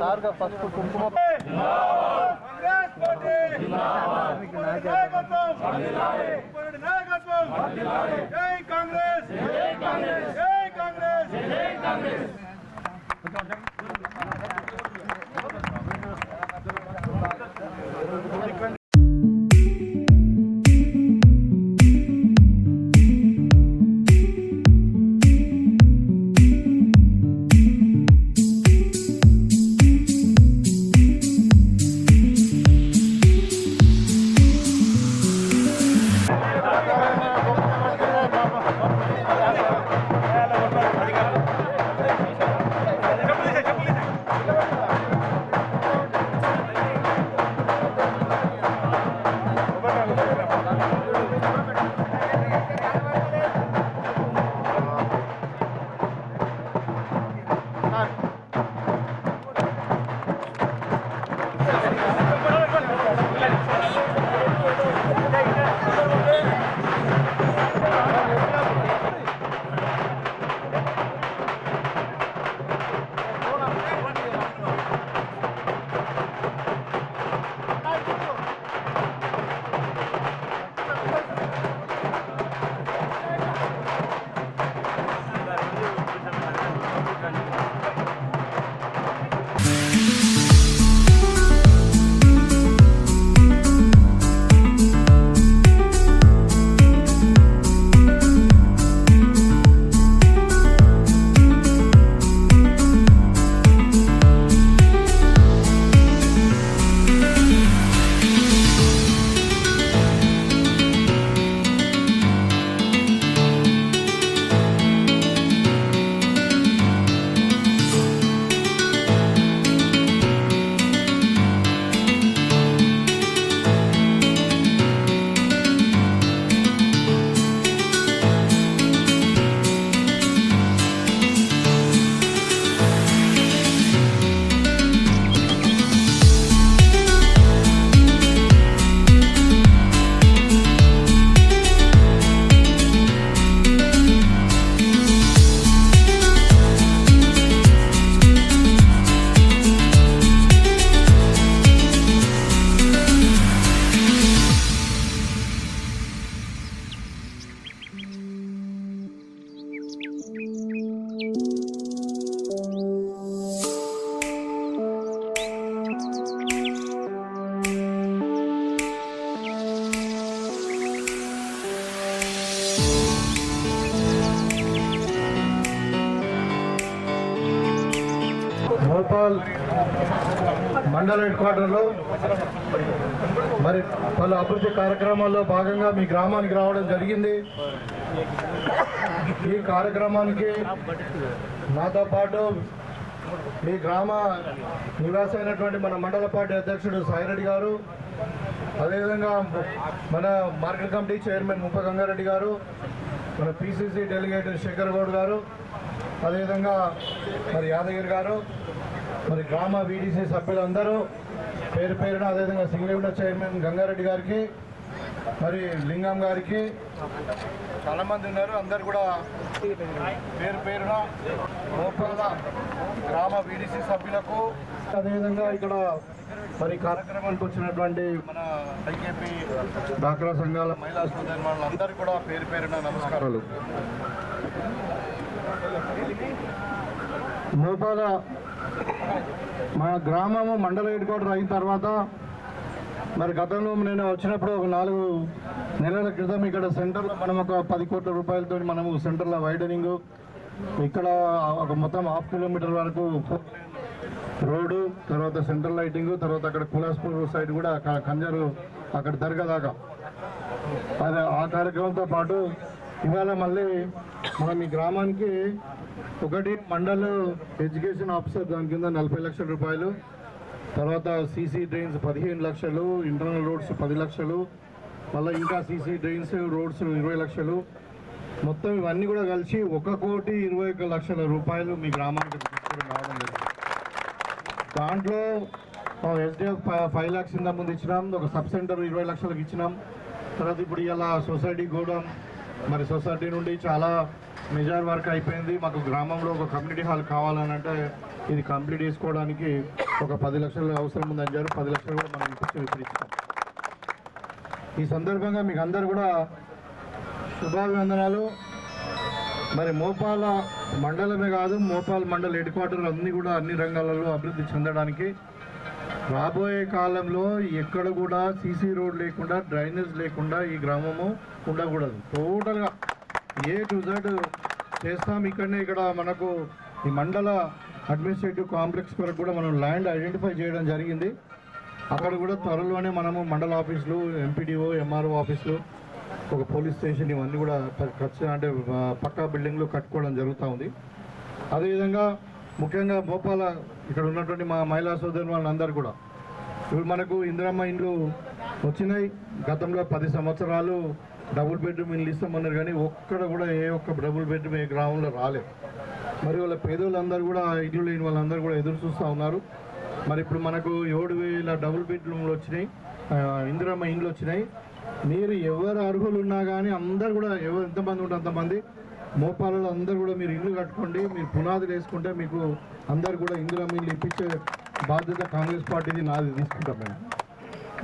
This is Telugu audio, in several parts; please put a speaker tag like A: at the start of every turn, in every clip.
A: సార్గా పసుపు కుంకుమ
B: కాంగ్రెస్
A: మండల హెడ్ క్వార్టర్లో మరి పలు అభివృద్ధి కార్యక్రమాల్లో భాగంగా మీ గ్రామానికి రావడం జరిగింది. ఈ కార్యక్రమానికి నాతో పాటు మీ గ్రామ నివాస అయినటువంటి మన మండల పార్టీ అధ్యక్షుడు సాయిరెడ్డి గారు అదేవిధంగా మన మార్కెట్ కమిటీ చైర్మన్ ముప్ప గంగారెడ్డి గారు మన పిసిసి డెలిగేట్ శేఖర్ గౌడ్ గారు అదేవిధంగా మరి యాదగిరి గారు మరి గ్రామ వీడీసీ సభ్యులందరూ పేరు పేరున అదేవిధంగా సింగరేవిడ చైర్మన్ గంగారెడ్డి గారికి మరి లింగం గారికి చాలా మంది ఉన్నారు. అందరు కూడా పేరు పేరున మోపల్ల గ్రామ వీడీసీ సభ్యులకు అదేవిధంగా ఇక్కడ మరి కార్యక్రమానికి వచ్చినటువంటి మన ఐకేపీ డాక్రా సంఘాల మహిళా సోదరులు అందరికీ కూడా పేరు పేరున నమస్కారాలు మోపాల మా గ్రామము మండల హెడ్ క్వార్టర్ అయిన తర్వాత మరి గతంలో నేను వచ్చినప్పుడు ఒక నాలుగు నెలల క్రితం ఇక్కడ సెంటర్లో మనం ఒక పది కోట్ల రూపాయలతో మనము సెంటర్లో వైడనింగ్ ఇక్కడ ఒక మొత్తం హాఫ్ కిలోమీటర్ వరకు రోడ్డు తర్వాత సెంట్రల్ లైటింగ్ తర్వాత అక్కడ కులాస్పూర్ సైడ్ కూడా కంజారు అక్కడ దర్గా దాకా అదే ఆ కార్యక్రమంతో పాటు ఇవాళ మళ్ళీ మనం ఈ గ్రామానికి ఒకటి మండల్ ఎడ్యుకేషన్ ఆఫీసర్ దాని కింద నలభై లక్షల రూపాయలు. తర్వాత సీసీ డ్రైన్స్ పదిహేను లక్షలు ఇంటర్నల్ రోడ్స్ పది లక్షలు మళ్ళీ ఇంకా సీసీ డ్రైన్స్ రోడ్స్ ఇరవై లక్షలు. మొత్తం ఇవన్నీ కూడా కలిసి ఒక కోటి ఇరవై ఒక లక్షల రూపాయలు మీ గ్రామానికి తీసుకుని రావడం జరిగింది. దాంట్లో ఎస్డిఎఫ్ ఫైవ్ ల్యాక్స్ ఇంత ముందు ఇచ్చినాం ఒక సబ్ సెంటర్ ఇరవై లక్షలకు ఇచ్చినాం. తర్వాత ఇప్పుడు ఇలా సొసైటీ గోడౌన్ మరి సొసైటీ నుండి చాలా మెజార్ వర్క్ అయిపోయింది. మాకు గ్రామంలో ఒక కమ్యూనిటీ హాల్ కావాలని అంటే ఇది కంప్లీట్ చేసుకోవడానికి ఒక పది లక్షలు అవసరం ఉందని చెప్పారు. పది లక్షలు కూడా మనం ఇప్పించి విప్పించాం ఈ సందర్భంగా మీకు అందరు కూడా శుభాభివందనాలు. మరి మోపాల మండలమే కాదు మోపాల్ మండల హెడ్ క్వార్టర్ అన్నీ కూడా అన్ని రంగాలలో అభివృద్ధి చెందడానికి రాబోయే కాలంలో ఎక్కడ కూడా సీసీ రోడ్ లేకుండా డ్రైనేజ్ లేకుండా ఈ గ్రామము ఉండకూడదు. టోటల్గా ఏ టు జెడ్ చేస్తాం ఇక్కడనే. ఇక్కడ మనకు ఈ మండల అడ్మినిస్ట్రేటివ్ కాంప్లెక్స్ వరకు కూడా మనం ల్యాండ్ ఐడెంటిఫై చేయడం జరిగింది. అక్కడ కూడా త్వరలోనే మనము మండల ఆఫీసులు ఎంపీడీఓ ఎంఆర్ఓ ఆఫీసులు ఒక పోలీస్ స్టేషన్ ఇవన్నీ కూడా ఖచ్చితంగా అంటే పక్కా బిల్డింగ్లు కట్టుకోవడం జరుగుతూ ఉంది. అదేవిధంగా ముఖ్యంగా భోపాల ఇక్కడ ఉన్నటువంటి మా మహిళా సోదరు వాళ్ళందరూ కూడా. ఇప్పుడు మనకు ఇందిరమ్మ ఇండ్లు వచ్చినాయి. గతంలో పది సంవత్సరాలు డబుల్ బెడ్రూమ్ ఇల్లు ఇస్తామన్నారు కానీ ఒక్కడ కూడా ఏ ఒక్క డబుల్ బెడ్రూమ్ ఏ గ్రామంలో రాలేదు. మరి వాళ్ళ పేదోళ్ళందరూ కూడా ఇల్లు లేని వాళ్ళందరూ కూడా ఎదురు చూస్తూ ఉన్నారు. మరి ఇప్పుడు మనకు ఏడు వేల డబుల్ బెడ్రూమ్లు వచ్చినాయి. ఇందిరమ్మ ఇండ్లు వచ్చినాయి. మీరు ఎవరు అర్హులు ఉన్నా కానీ అందరు కూడా ఎవరు ఎంతమంది ఉంటే అంతమంది మోపాలలో అందరు కూడా మీరు ఇల్లు కట్టుకోండి మీరు పునాదులు వేసుకుంటే మీకు అందరు కూడా ఇందిరమ్మ ఇల్లు ఇప్పించే బాధ్యత కాంగ్రెస్ పార్టీది నాది తీసుకుంటాం మేము.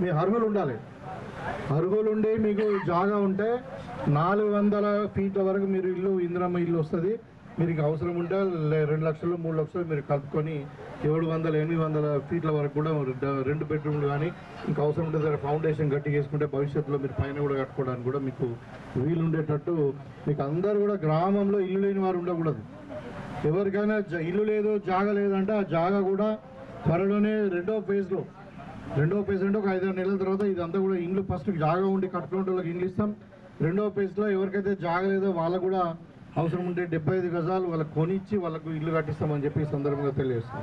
A: మీ అర్హులు ఉండాలి. అర్హులు మీకు జాగా ఉంటే నాలుగు వందల ఫీట్ల వరకు మీరు ఇల్లు ఇందిరమ్మ ఇల్లు వస్తుంది. మీకు అవసరం ఉంటే రెండు లక్షలు మూడు లక్షలు మీరు కలుపుకొని ఏడు వందల ఎనిమిది వందల ఫీట్ల వరకు కూడా రెండు బెడ్రూమ్లు కానీ ఇంకా అవసరం ఉంటే ఫౌండేషన్ గట్టి చేసుకుంటే భవిష్యత్తులో మీరు పైన కూడా కట్టుకోవడానికి కూడా మీకు వీలు ఉండేటట్టు మీకు అందరూ కూడా గ్రామంలో ఇల్లు లేని వారు ఉండకూడదు. ఎవరికైనా ఇల్లు లేదు జాగా లేదంటే ఆ జాగా కూడా త్వరలోనే రెండో ఫేజ్లో రెండో ఫేజ్ అంటే ఒక ఐదారు నెలల తర్వాత ఇదంతా కూడా ఇండ్లు ఫస్ట్ జాగా ఉండి కట్టుకునే వాళ్ళకి ఇండ్లు ఇస్తాం. రెండో ఫేజ్లో ఎవరికైతే జాగలేదో వాళ్ళకు కూడా అవసరం ఉంటే డెబ్బై ఐదు గజాలు వాళ్ళకి కొనిచ్చి వాళ్ళకు ఇల్లు కట్టిస్తామని చెప్పి ఈ సందర్భంగా తెలియజేస్తాం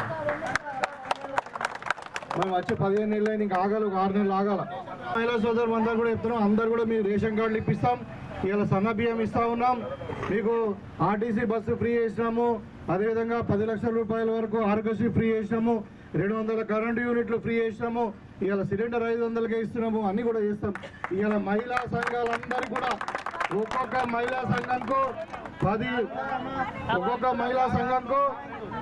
A: మనం వచ్చే పదిహేను నెలలు అయినా ఇంకా ఆగాలి ఒక ఆరు నెలలు ఆగాల. మహిళా సోదరులు అందరూ కూడా చెప్తున్నాం అందరు కూడా మీరు రేషన్ కార్డులు ఇప్పిస్తాం. ఇలా సన్న బియ్యం ఇస్తా ఉన్నాం. మీకు ఆర్టీసీ బస్సు ఫ్రీ చేసినాము. అదేవిధంగా పది లక్షల రూపాయల వరకు ఆరోగ్యశ్రీ ఫ్రీ చేసినాము. రెండు వందల కరెంటు యూనిట్లు ఫ్రీ చేసినాము. ఇవాళ సిలిండర్ ఐదు వందలకే ఇస్తున్నాము. అన్ని కూడా చేస్తాం. ఇవాళ మహిళా సంఘాలందరూ కూడా ఒక్కొక్క మహిళా సంఘంకు పది ఒక్కొక్క మహిళా సంఘంకు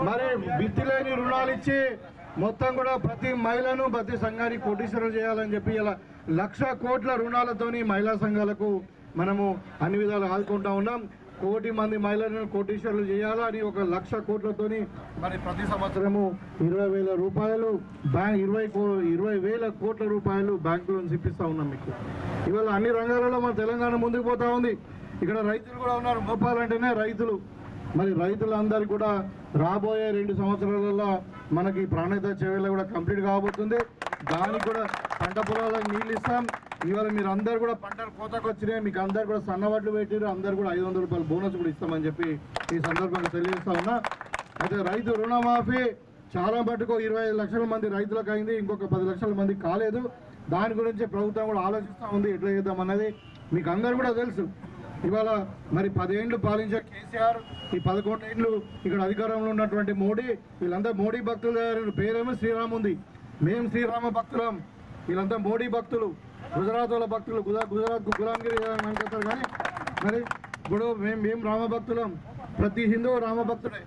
A: మరి బిత్తి లేని రుణాలు ఇచ్చి మొత్తం కూడా ప్రతి మహిళను ప్రతి సంఘానికి కోటీశ్వరం చేయాలని చెప్పి ఇలా లక్ష కోట్ల రుణాలతోని మహిళా సంఘాలకు మనము అన్ని విధాలు ఆదుకుంటా ఉన్నాం. కోటి మంది మహిళలను కోటీశ్వరులు చేయాలని ఒక లక్ష కోట్లతోని మరి ప్రతి సంవత్సరము ఇరవై వేల రూపాయలు బ్యాంక్ ఇరవై కో ఇరవై వేల కోట్ల రూపాయలు బ్యాంకు లోన్స్ ఇప్పిస్తా ఉన్నాం మీకు. ఇవాళ అన్ని రంగాలలో మన తెలంగాణ ముందుకు పోతా ఉంది. ఇక్కడ రైతులు కూడా ఉన్నారు. గొప్పాలంటేనే రైతులు. మరి రైతులందరికీ కూడా రాబోయే రెండు సంవత్సరాలలో మనకి ప్రాణహిత చెవేళ్ళ కూడా కంప్లీట్ కాబోతుంది. దానికి కూడా పంట పొలాలకు నీళ్ళు ఇస్తాం. ఇవాళ మీరు అందరు కూడా పంటలు కోతకు వచ్చినాయి. మీకు అందరు కూడా సన్నవడ్లు పెట్టారు అందరు కూడా ఐదు వందల రూపాయలు బోనస్ కూడా ఇస్తామని చెప్పి ఈ సందర్భంగా తెలియజేస్తా ఉన్నా. అయితే రైతు రుణమాఫీ చాలా మటుకు ఇరవై ఐదు లక్షల మంది రైతులకు అయింది. ఇంకొక పది లక్షల మంది కాలేదు. దాని గురించి ప్రభుత్వం కూడా ఆలోచిస్తూ ఉంది. ఎట్లా చేద్దాం అన్నది మీకు అందరు కూడా తెలుసు. ఇవాళ మరి పదేండ్లు పాలించే కేసీఆర్ ఈ పదకొండు ఏండ్లు ఇక్కడ అధికారంలో ఉన్నటువంటి మోడీ వీళ్ళంతా మోడీ భక్తులు. పేరేమో శ్రీరామ్ ఉంది మేము శ్రీరామ భక్తులం. వీళ్ళంతా మోడీ భక్తులు. గుజరాత్ వాళ్ళ భక్తులు గుజరాత్ గులాంగిరి అంటారు కానీ మరి ఇప్పుడు మేము మేము రామభక్తులం. ప్రతి హిందువు రామభక్తుడే.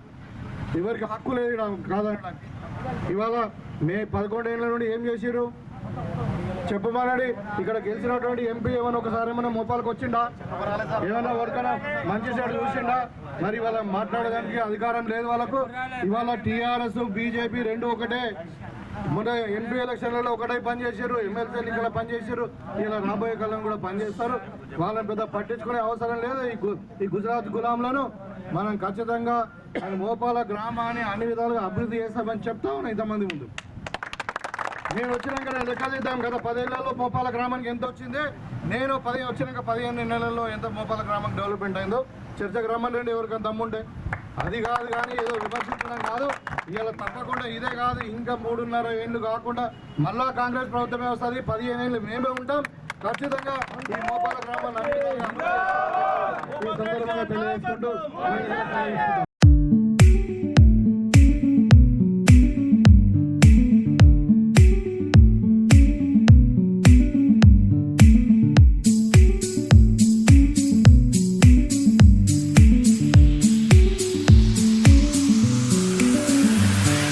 A: ఎవరికి హక్కు లేదు కాదనడానికి. ఇవాళ మే పదకొండేళ్ళ నుండి ఏం చేసిర్రు? చెప్పమనండి ఇక్కడ గెలిచినటువంటి ఎంపీ ఏమైనా ఒకసారి ఏమైనా మోపాలకు వచ్చిండా? ఏమైనా ఎవరికైనా మంచి సైడ్ చూసిండా? మరి వాళ్ళ మాట్లాడడానికి అధికారం లేదు వాళ్ళకు. ఇవాళ టీఆర్ఎస్ బీజేపీ రెండు ఒకటే. మన ఎంపీ ఎలక్షన్లలో ఒకటే పనిచేసారు ఎమ్మెల్సీలు ఇక్కడ పనిచేశారు. ఇలా రాబోయే కాలం కూడా పనిచేస్తారు. వాళ్ళని పెద్ద పట్టించుకునే అవసరం లేదు ఈ ఈ గుజరాత్ గులాంలను. మనం ఖచ్చితంగా మోపాల గ్రామాన్ని అన్ని విధాలుగా అభివృద్ధి చేస్తామని చెప్తా ఉన్నాం ఇంతమంది ముందు. నేను వచ్చినాక నేను లెక్క చేద్దాం గత పదేళ్ళలో మోపాల గ్రామానికి ఎంత వచ్చింది? నేను పది వచ్చినాక పదిహేను నెలల్లో ఎంత మోపాల గ్రామం డెవలప్మెంట్ అయిందో. చర్చ గ్రామం నుండి ఎవరికైనా దమ్ముంటే. అది కాదు కానీ ఏదో విమర్శించడం కాదు. ఇవాళ తప్పకుండా ఇదే కాదు. ఇంకా మూడున్నర ఏళ్ళు కాకుండా మళ్ళా కాంగ్రెస్ ప్రభుత్వమే వస్తుంది. పదిహేను ఏళ్ళు మేమే ఉంటాం. ఖచ్చితంగా ఈ మోపాల గ్రామాన్ని అన్ని తెలియజేసుకుంటూ